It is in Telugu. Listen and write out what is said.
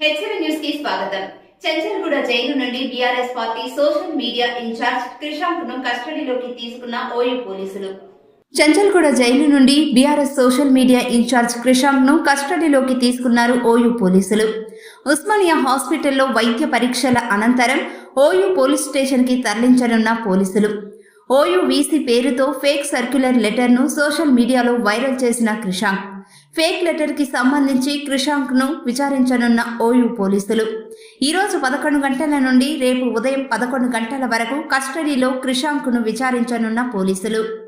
హెచ్ఎం న్యూస్కి స్వాగతం. చంచల్గూడ జైలు నుండి BRS party social media incharge క్రిషాంక్ను కస్టడీలోకి తీసుకున్న ఓయూ పోలీసులు. చంచల్గూడ జైలు నుండి బీఆర్ఎస్ సోషల్ మీడియా ఇన్ఛార్జ్ క్రిషాంక్ను కస్టడీలోకి తీసుకున్నారు ఓయూ పోలీసులు. ఉస్మానియా హాస్పిటల్లో వైద్య పరీక్షల అనంతరం ఓయూ పోలీస్ స్టేషన్కి తరలించనున్న పోలీసులు. ఓయూ వీసీ పేరుతో ఫేక్ సర్క్యులర్ లెటర్ను సోషల్ మీడియాలో వైరల్ చేసిన క్రిషాంక్ ఫేక్ లెటర్కి సంబంధించి క్రిషాంక్ను విచారించనున్న ఓయూ పోలీసులు. ఈ రోజు పదకొండు గంటల నుండి రేపు ఉదయం పదకొండు గంటల వరకు కస్టడీలో క్రిషాంక్ను విచారించనున్న పోలీసులు.